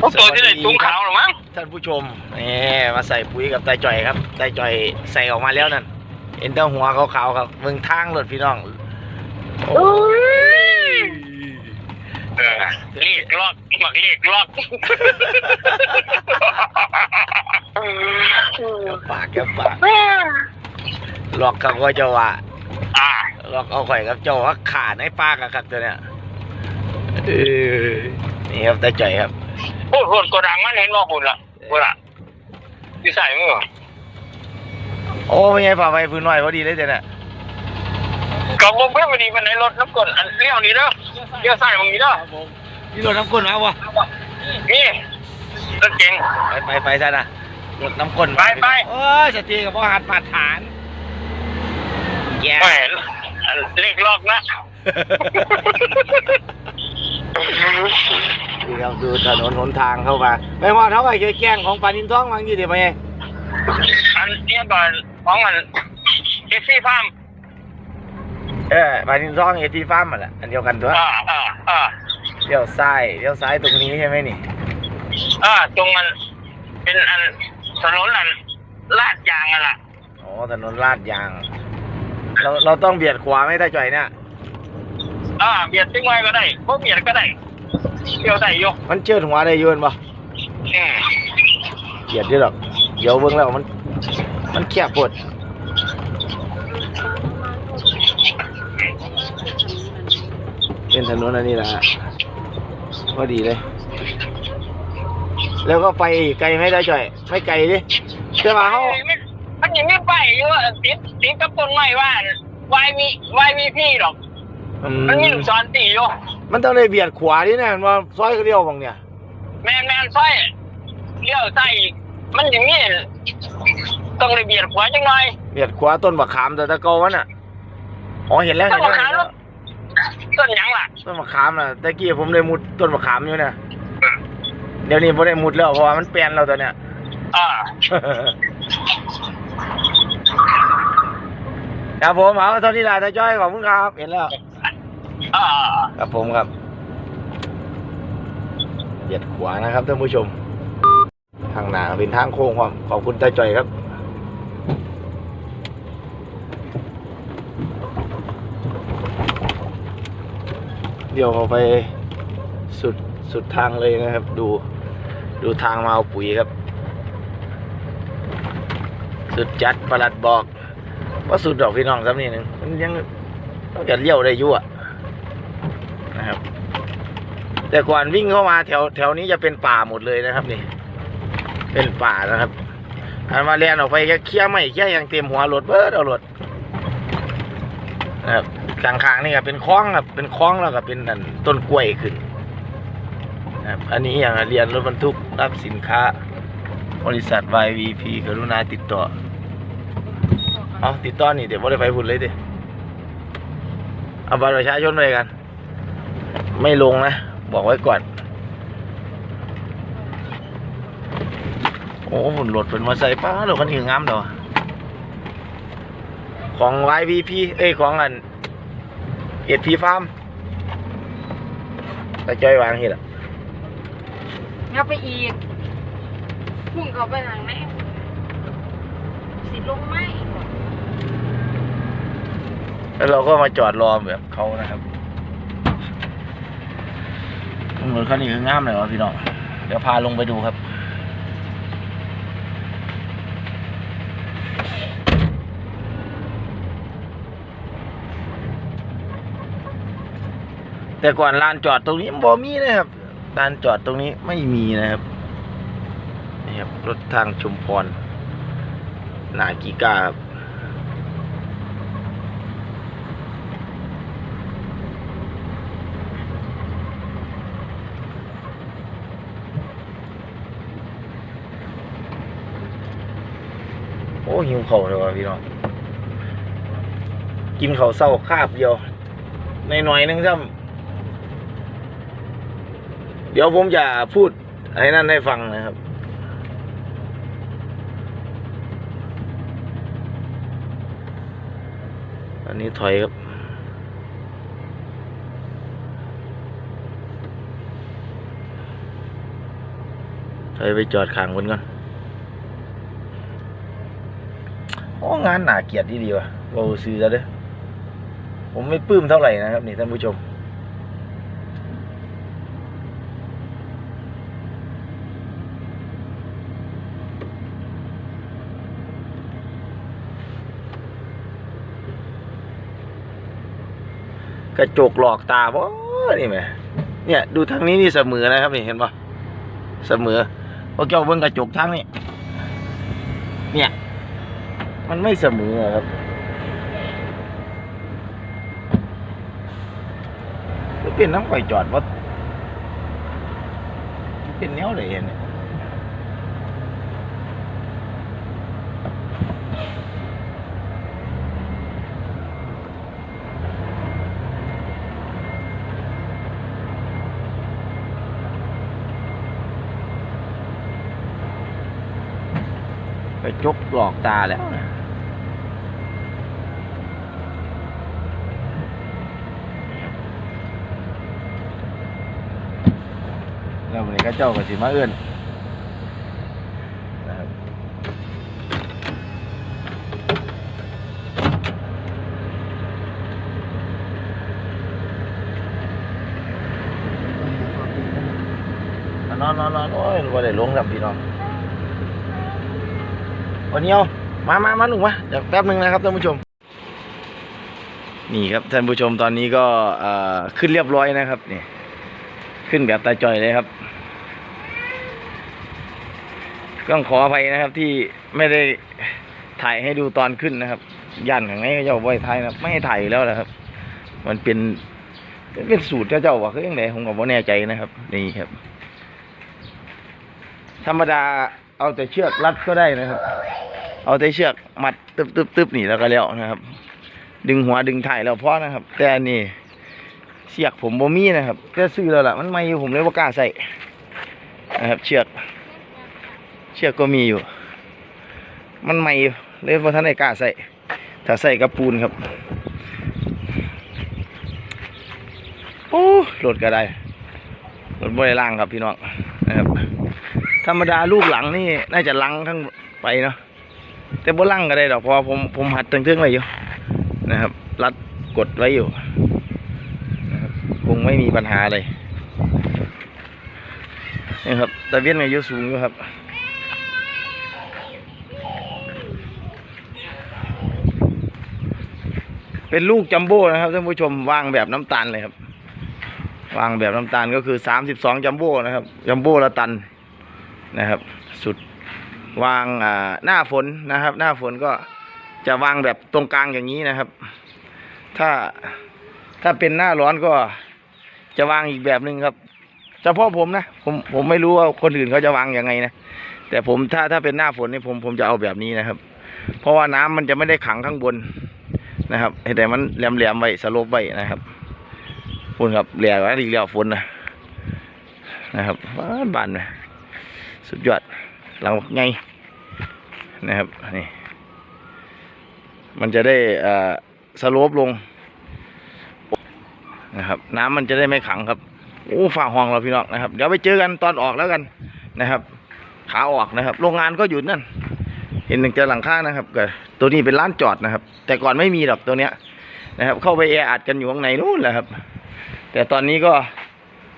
พวกตัวที่ได้ตุ้งขาวหรอมั้งท่านผู้ชมนี่มาใส่ปุ๋ยกับตาจ่อยครับตาจ่อยใส่ออกมาแล้วนั่นเห็นแต่หัวขาวๆครับเมืองทางรถพี่น้องโอ้ยเออเรียกลอกหมักเรียกลอกกับปากกับปากหลอกเขาก็จะว่าอ่าหลอกเอาข่อยกับเจ้าว่าขาดในปากอะครับตัวเนี้ยเออนี่ครับตาจ่อยครับ พูดพูดกระดังมันเห็นว่าคุณล่ะเวลาที่ใส่มือโอ้ไม่ใช่ฝ่าไฟพื้นน้อยพอดีเลยเจ้าเนี่ยกับวงเพื่อนพอดีมันในรถน้ำกรดอันเลี้ยวนี้เด้อเลี้ยวใส่มึงนี้เด้อนี่รถน้ำก้นมาวะนี่รถเก่งไปไปไปซะนะรถน้ำก้นมาไปไปโอ้ยสตีกับพ่อหัดมาตรฐานแย่แหมเรียกลอกนะ นี่ครับดูถนนหนทางเข้ามาไปว่าเท่าไหร่แกล้งของปานินท้องวางอยู่เดี๋ยวไปไงอันเนี้ยก่อนของอันเอฟซีฟาร์มเออปานินท้องเอทีฟาร์มมาแหละอันเดียวกันตัวอ่าอ่าอ่าเลี้ยวซ้ายเลี้ยวซ้ายตรงนี้ใช่ไหมนี่อ่าตรงมันเป็นอันถนนอันลาดยางอะล่ะอ๋อถนนลาดยาง เราเราต้องเบียดขวาไหมถ้าจ่อยเนี่ยอ่าเบียดทิ้งไว้ก็ได้พวกเบียดก็ได้ เที่ยวได้อยกมันเจิดหัวได้อยืนปะอืมเบียดด้วยหรอกเดี๋ยวเบิ่งแล้วมัน มันแคบปวดเป็นถนนอันนี้แหละพอดีเลย แล้วก็ไปอีกไกลไหมได้จ่อย ไม่ไกลดิแต่ว่าเขามันยังไม่ไปอยู่ว่าติดติดกับต้นไม้ว่านวายมีวายมีพี่หรอก อืมันมีลูกศรตีอยู่ มันต้องได้เบียดขวาดินะว่าซอยก็เดียวบางเนี่ยแมนแมนซอยเลี้ยวใส่อีกมันอย่างนี้ต้องเลยเบียดขวาจังหน่อยเบียดขวาต้นมะขามแต่ตะเกามันอะอ๋อเห็นแล้วต้เห็นนมะแล้วขาเห็นแล้วมต้นหยังล่ะต้นมะขามน่ะตะกี้ผมได้มุดต้นมะขามอยู่เนี่ยเดี๋ยวนี้ผมได้มุดแล้วเพราะว่ามันเปลี่ยนแล้วตอนเนี้ย อ่าครับผมเอาเท่านี้แหละตาจ้อยขอบคุณครับ เห็นแล้ว อ่าครับผมครับเหยียดขวานะครับท่านผู้ชม ทางหนาเป็นทางโค้งความขอบคุณตาจ้อยครับเดี๋ยวเราไปสุดสุดทางเลยนะครับ ดูดูทางมาเอาปุ๋ยครับ สุดจัดประหลัดบอก ว่าสุดดอกพี่น้องซ้ำนี่หนึ่งมันยังต้องจะเลี้ยวได้ยู่อะ แต่ก่อนวิ่งเข้ามาแถวแถวนี้จะเป็นป่าหมดเลยนะครับนี่ เป็นป่านะครับอันมาเรียนออกไปแค่เคี้ยไม่เคี้ยยังเต็มหัวรถเบิดเอารถนะครับกลางๆนี่ก็เป็นคลองครับเป็นคลองแล้วก็เป็นนั่นต้นกล้วยขึ้นนะครับอันนี้อย่างเรียนรถบรรทุกรับสินค้า บริษัท YVP กรุณาติดต่อเอาติดต่อนี่เดี๋ยวบ่ได้ไปพุ่นเลยดิเอาบัตรประชาชนไปกัน ไม่ลงนะ บอกไว้ก่อน โอ้หุ่นรถเป็นมาใส่ป้าหรถมันคืองามเด้อของ YVP เอ้ย ของอันเอ็ดพีฟาร์มแต่จอยวางเห็ดอะงับไปอีกพุ่งเขาไปทางไหนสิลงไหมแล้วเราก็มาจอดรอแบบเขานะครับ เหมือนคันนี้คืองามเลยวะพี่น้อง เดี๋ยวพาลงไปดูครับ แต่ก่อนลานจอดตรงนี้บ่มีนะครับลานจอดตรงนี้ไม่มีนะครับ นี่ครับ รถทางชุมพร นากิกาครับ โอ้หิวเข่าเลยว่ะพี่น้องกินข้าเศร้าคาบเดียวในหน่อยๆนึงซ้ำเดี๋ยวผมจะพูดอะไรนั่นให้ฟังนะครับ อันนี้ถอยครับ ถอยไปจอดข้างบนก่อน โอ้งานหนาเกียดดีดีว่ะเราซื้อแล้วเด้อผมไม่ปลื้มเท่าไหร่นะครับ นี่ท่านผู้ชม กระจกหลอกตาบ่นี่ไหมเนี่ยดูทางนี้นี่เสมอนะครับนี่เห็นปะเสมอพอเจ้าเบิ่งกระจกทางนี้เนี่ย มันไม่เสมอครับก็เป็นน้ำไฟจอดว่าเป็นแนวเลยเนี่ยไปจกหลอกตาแล้วนะ แล้ววันนี้ก็เจ้าก็สิมาเอื้อนนะครับอะนอนนอนนอนโอ้ยว่าได้ลงกับพี่น้องวันนี้เอามามามาหนุ่มมาเดี๋ยวแป๊บหนึ่งนะครับท่านผู้ชม นี่ครับท่านผู้ชมตอนนี้ก็ขึ้นเรียบร้อยนะครับนี่ ขึ้นแบบตาจ่อยเลยครับต้องขออภัยนะครับที่ไม่ได้ถ่ายให้ดูตอนขึ้นนะครับย่านข้างในเจ้าบอยถ่ายนะไม่ให้ถ่ายแล้วนะครับ มันเป็นเป็นสูตรเจ้าเจ้าว่าคือยังไงผมก็บ่แน่ใจนะครับ นี่ครับ ธรรมดาเอาแต่เชือกรัดก็ได้นะครับ เอาแต่เชือกมัดตึบตึบตึบนี่แล้วก็แล้วนะครับ ดึงหัวดึงถ่ายแล้วพอนะครับ แต่นนี้ เชือกผมบ่มีนะครับแต่ซื้อแล้วล่ะมันไม่อยู่ผมเลยว่ากล้าใส่นะครับเชือก เชือกก็มีอยู่ มันไม่อยู่เลยว่าท่านได้กล้าใส่ถ้าใส่กระปูนครับโอ้รถก็ได้รถบ่ได้ล่างครับพี่น้องนะครับ ธรรมดาลูกหลังนี่น่าจะลังข้งไปเนาะแต่บ่ลังก็ได้ดอกเพราะผมผมหัดตึงๆไว้อยู่นะครับ รัดกดไว้อยู่ คงไม่มีปัญหาเลยนี่ครับตะเวียนอายุสูงอยู่ครับเป็นลูกจัมโบ้นะครับท่านผู้ชมวางแบบน้ำตาลเลยครับ วางแบบน้ำตาลก็คือสามสิบสองจัมโบ้นะครับจัมโบ้ละตันนะครับ สุดวางอ่าหน้าฝนนะครับ หน้าฝนก็จะวางแบบตรงกลางอย่างนี้นะครับ ถ้าถ้าเป็นหน้าร้อนก็ จะวางอีกแบบหนึ่งครับเฉพาะผมนะผมผมไม่รู้ว่าคนอื่นเขาจะวางยังไงนะแต่ผมถ้าถ้าเป็นหน้าฝนนี่ผมผมจะเอาแบบนี้นะครับ เพราะว่าน้ำมันจะไม่ได้ขังข้างบนนะครับแต่มันแหลมๆไว้สโลปไว้นะครับฝนครับแหลมอีกแล้วฝนนะนะครับบ้านบานนะสุดยอดเราไงนะครับนี่มันจะได้เอ่อสโลปลง นะครับ น้ำมันจะได้ไม่ขังครับโอ้ฝ่าห้องเราพี่น้องนะครับ เดี๋ยวไปเจอกันตอนออกแล้วกันนะครับ ขาออกนะครับ โรงงานก็อยู่นั่น เห็นหนึ่งเจอหลังคานะครับก็ตัวนี้เป็นร้านจอดนะครับ แต่ก่อนไม่มีหรอกตัวเนี้ยนะครับ เข้าไปแออัดกันอยู่ข้างในนู่นแหละครับ แต่ตอนนี้ก็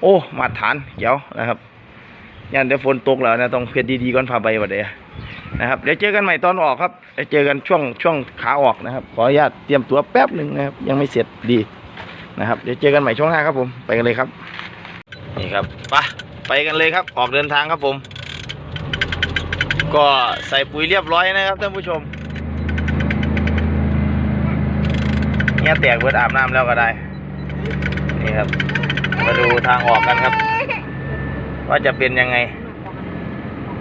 โอ้มาฐานเดี๋ยวนะครับยันเดี๋ยวฝนตกแล้วนะต้องเพียรดีๆก่อนพาไปวัดเดียนะครับเดี๋ยวเจอกันใหม่ตอนออกครับเดี๋ยวเจอกันช่วงช่วงขาออกนะครับ ขออนุญาตเตรียมตัวแป๊บหนึ่งนะครับ ยังไม่เสร็จดี นะครับเดี๋ยวเจอกันใหม่ช่วงหน้าครับผมไปกันเลยครับนี่ครับไปไปกันเลยครับ ออกเดินทางครับผม ก็ใส่ปุ๋ยเรียบร้อยนะครับท่านผู้ชมเนี่ยแตกเบิดอาบน้ำแล้วก็ได้ นี่ครับ มาดูทางออกกันครับ ว่าจะเป็นยังไง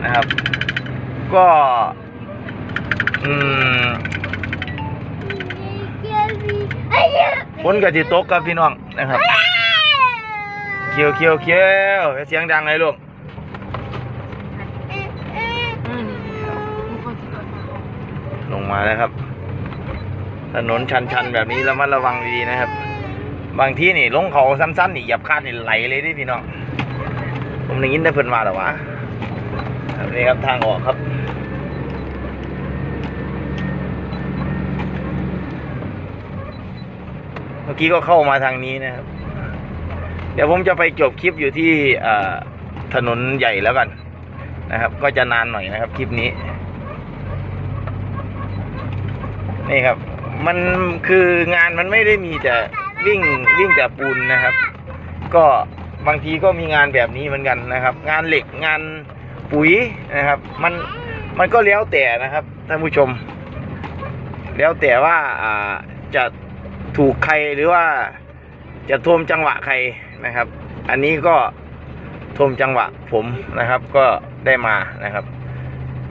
นะครับ ก็ อืม ฝนกับที่ตกครับพี่น้องนะครับเคียวเคียวเคียวเสียงดังเลยลูกลงมาแล้วครับ ถนนชันๆแบบนี้ระมัดระวังดีนะครับ บางที่นี่ลงเขาสั้นๆนี่หยับคาดนี่ไหลเลยดิพี่น้อง ผมได้ยินได้เพิ่นมาหรอวะนี่ครับทางออกครับ เมื่อกี้ก็เข้ามาทางนี้นะครับ เดี๋ยวผมจะไปจบคลิปอยู่ที่เอ่อถนนใหญ่แล้วกันนะครับ ก็จะนานหน่อยนะครับคลิปนี้ นี่ครับ มันคืองานมันไม่ได้มีแต่วิ่งวิ่งแต่ปูนนะครับ ก็บางทีก็มีงานแบบนี้เหมือนกันนะครับ งานเหล็กงานปุ๋ยนะครับ มันมันก็แล้วแต่นะครับท่านผู้ชม แล้วแต่ว่าอ่าจะ ถูกใครหรือว่าจะโทมจังหวะใครนะครับ อันนี้ก็โทมจังหวะผมนะครับ ก็ได้มานะครับ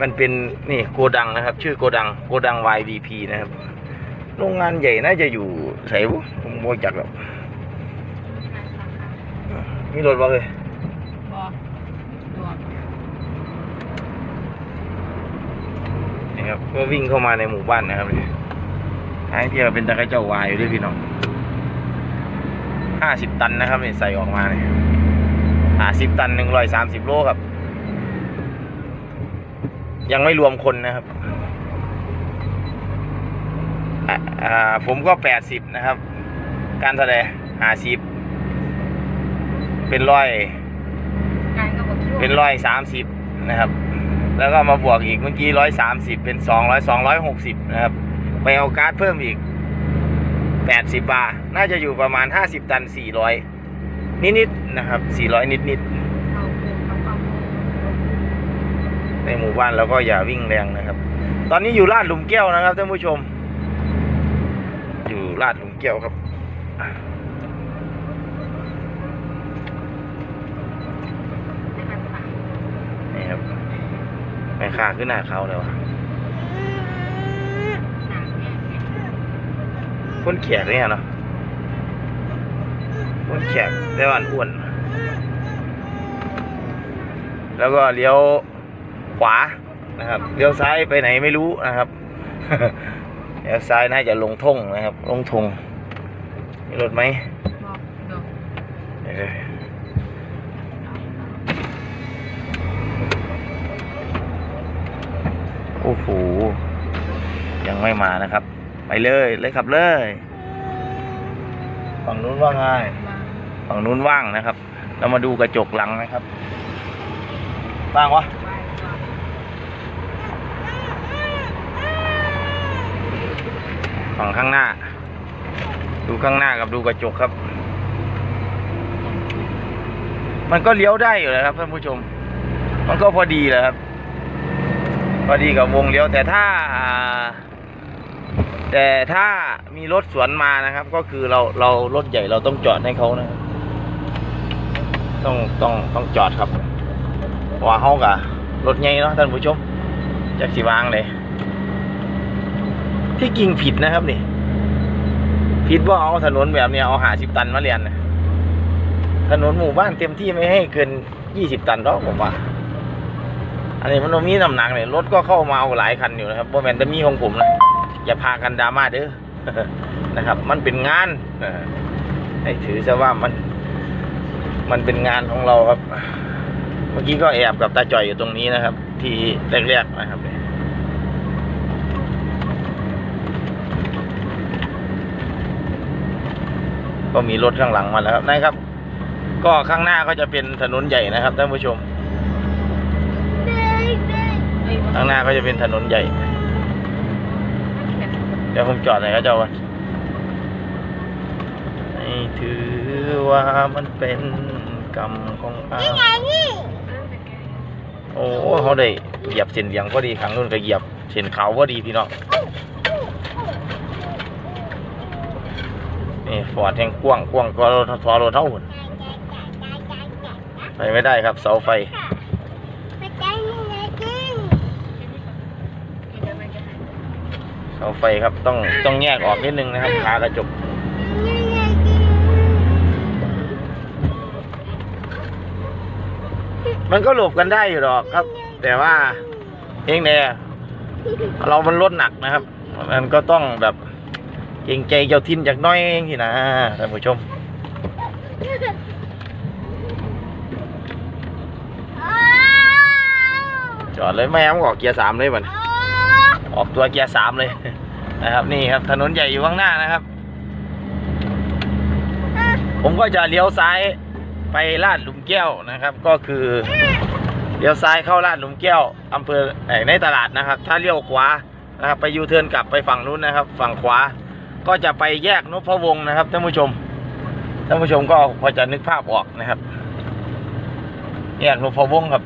มันเป็นนี่โกดังนะครับ ชื่อโกดังโกดัง YVP นะครับ โรงงานใหญ่น่าจะอยู่ใส่บุผมบ่จักหรอกมีรถบ่เลยบอดวงนี่ครับก็วิ่งเข้ามาในหมู่บ้านนะครับ นี่ทางที่เราเป็นตะไคร้เจ้าวายอยู่ด้วยพี่น้องห้าสิบตันนะครับนี่ใส่ออกมาเนี่ยห้าสิบตันหนึ่งร้อยสามสิบโลครับ ยังไม่รวมคนนะครับอ่าอ่าผมก็แปดสิบนะครับ การแสดงห้าสิบเป็นร้อยการก็บอกคิวเป็นร้อยสามสิบนะครับ แล้วก็มาบวกอีกเมื่อกี้ร้อยสามสิบเป็นสองร้อยสองร้อยหกสิบนะครับ ไปเอาการ์ดเพิ่มอีกแปดสิบบาทน่าจะอยู่ประมาณห้าสิบตันสี่ร้อยนิดๆนะครับสี่ร้อยนิดๆ ในหมู่บ้านเราก็อย่าวิ่งแรงนะครับ ตอนนี้อยู่ลาดหลุมแก้วนะครับท่านผู้ชม อยู่ลาดหลุมแก้วครับนี่ครับแม่ค้าขึ้นหน้าเขาเลยวะ หนังเนี่ยเนี่ย คนแขกเนี่ยเนาะคนแขกแต่ว่าอ้วน แล้วก็เลี้ยวขวานะครับเลี้ยวซ้ายไปไหนไม่รู้นะครับเลี้ยวซ้ายน่าจะลงท่งนะครับ ลงทงมีรถไหมบอกดอกเออโอ้โหยังไม่มานะครับ ไปเลยเลยขับเลยฝั่งนู้นว่าไงฝั่งนู้นว่างนะครับ เรามาดูกระจกหลังนะครับว่างวะฝั่งข้างหน้า ดูข้างหน้ากับดูกระจกครับ มันก็เลี้ยวได้อยู่แล้วครับท่านผู้ชม มันก็พอดีแหละครับ พอดีกับวงเลี้ยวแต่ถ้า แต่ถ้ามีรถสวนมานะครับ ก็คือเราเรารถใหญ่เราต้องจอดให้เขานะครับต้องต้องต้องจอดครับเพราะว่าเขากับรถใหญ่เนาะท่านผู้ชมจากสีวางเลยที่กิ่งผิดนะครับนี่ผิดว่าเอาถนนแบบเนี้ยเอาหาสิบตันมาเรียนนะถนนหมู่บ้านเต็มที่ไม่ให้เกินยี่สิบตันหรอกผมว่าอันนี้มันมีน้ำหนักเลยรถก็เข้ามาเอาหลายคันอยู่นะครับเพราะแมนแต่มีของผมนะ อย่าพากันดราม่าเด้อนะครับ มันเป็นงานให้ถือซะว่ามัน มันเป็นงานของเราครับ เมื่อกี้ก็แอบกับตาจ่อยอยู่ตรงนี้นะครับ ที่แรกๆนะครับก็มีรถข้างหลังมาแล้วครับนะครับ ก็ข้างหน้าก็จะเป็นถนนใหญ่นะครับท่านผู้ชม ข้างหน้าก็จะเป็นถนนใหญ่ เดี๋ยวผมจอดไหนก็จะวันให้ถือว่ามันเป็นกรรมของอาโอ้เขาได้เหยียบเส้นเหลียงพอดีครั้งนู้นก็เหยียบเส้นขาวพอดีพี่น้องนี่ฟอร์ดแห่งกว้างกว้างก็รถทอรถเท่าหุ่นไปไม่ได้ครับเสาไฟ เสาไฟครับต้องต้องแยกออกนิดนึงนะครับขากระจกมันก็หลบกันได้อยู่หรอกครับ แต่ว่าเองเนี่ยเรามันรถหนักนะครับ มันก็ต้องแบบเกรงใจเจ้าทินจากน้อยเองที่นะท่านผู้ชมจอดเลยแม่งออกเกียร์สามเลยมัน ออกตัวเกียร์สามเลยนะครับนี่ครับถนนใหญ่อยู่ข้างหน้านะครับ ผมก็จะเลี้ยวซ้ายไปลาดหลุมแก้วนะครับ ก็คือเลี้ยวซ้ายเข้าลาดหลุมแก้วอำเภอเอ่อในตลาดนะครับ ถ้าเลี้ยวขวานะครับไปยูเทิร์นกลับไปฝั่งนู้นนะครับ ฝั่งขวาก็จะไปแยกนพวงศ์นะครับท่านผู้ชมท่านผู้ชมก็พอจะนึกภาพออกนะครับ แยกนพวงศ์ครับ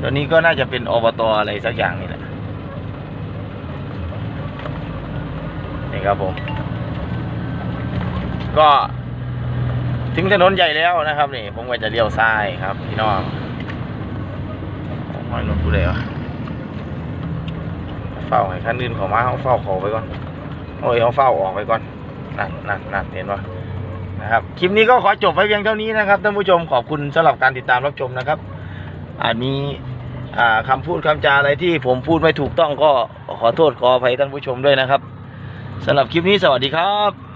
ตัวนี้ก็น่าจะเป็นอบตอะไรสักอย่างนี่แหละนี่ครับผม ก็ถึงถนนใหญ่แล้วนะครับนี่ผมก็จะเลี้ยวซ้ายครับพี่น้องไม่รถผู้ใดวะเฝ้าให้คันอื่นเขามาเขาเฝ้าขาไปก่อนโอ้ยเขาเฝ้าออกไปก่อนนั่นนั่นนั่นเห็นปะนะครับคลิปนี้ก็ขอจบไว้เพียงเท่านี้นะครับท่านผู้ชมขอบคุณสำหรับการติดตามรับชมนะครับอาจมีอ่า คำพูดคำจาอะไรที่ผมพูดไม่ถูกต้องก็ขอโทษขออภัยท่านผู้ชมด้วยนะครับสำหรับคลิปนี้สวัสดีครับ